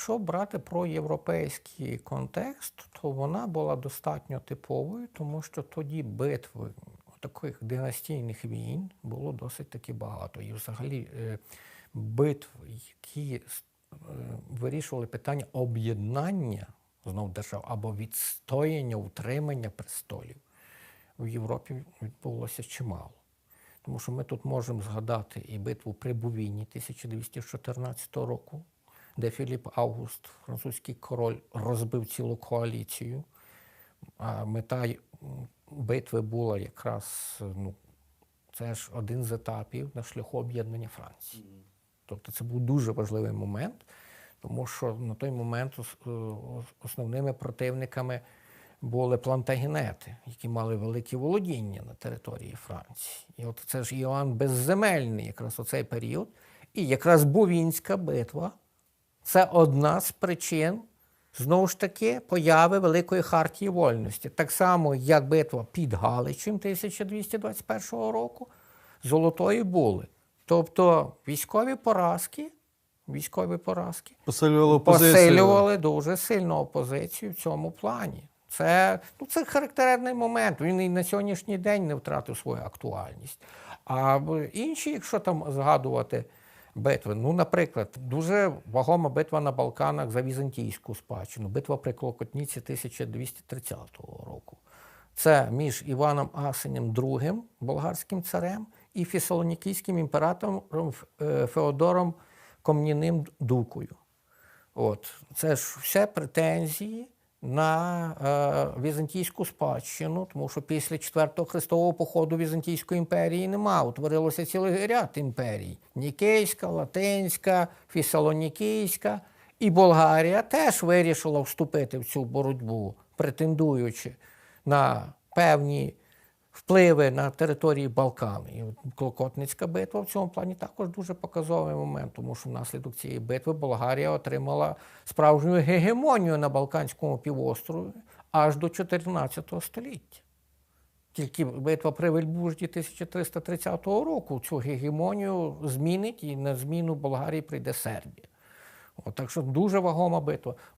Якщо брати про європейський контекст, то вона була достатньо типовою, тому що тоді битви таких династійних війн було досить таки багато. І взагалі е, битв, які е, вирішували питання об'єднання знов держав або відстояння, утримання престолів в Європі відбулося чимало. Тому що ми тут можемо згадати і битву при Бувіні 1214 року, де Філіп Август, французький король, розбив цілу коаліцію. А мета битви була якраз ну, це ж один з етапів на шляху об'єднання Франції. Тобто це був дуже важливий момент, тому що на той момент е, ос- основними противниками були плантагенети, які мали великі володіння на території Франції. І от це ж Іоанн Безземельний, якраз у цей період. І якраз Бувінська битва це одна з причин, знову ж таки, появи Великої хартії вольності. Так само, як битва під Галичем 1221 року, Золотої були. Тобто військові поразки, військові поразки Посилювали опозицію. посилювали дуже сильну опозицію в цьому плані. Це, ну, це характерний момент. Він і на сьогоднішній день не втратив свою актуальність. А інші, якщо там згадувати битви, ну, наприклад, дуже вагома битва на Балканах за візантійську спадщину, битва при Клокотніці 1230 року. Це між Іваном Асенем II, болгарським царем, і фесалонікійським імператором е, Феодором Комняним Дукою. От. Це ж все претензії на е, візантійську спадщину, тому що після Четвертого Христового походу Візантійської імперії нема. Утворилося цілий ряд імперій: Нікейська, Латинська, Фісалонікійська. І Болгарія теж вирішила вступити в цю боротьбу, претендуючи на певні впливи на території Балкан. І Клокотницька битва в цьому плані також дуже показовий момент, тому що внаслідок цієї битви Болгарія отримала справжню гегемонію на Балканському півострові аж до 14 століття. Тільки битва при Вельбужді 1330 року цю гегемонію змінить і на зміну Болгарії прийде Сербія. От, так що дуже вагома битва.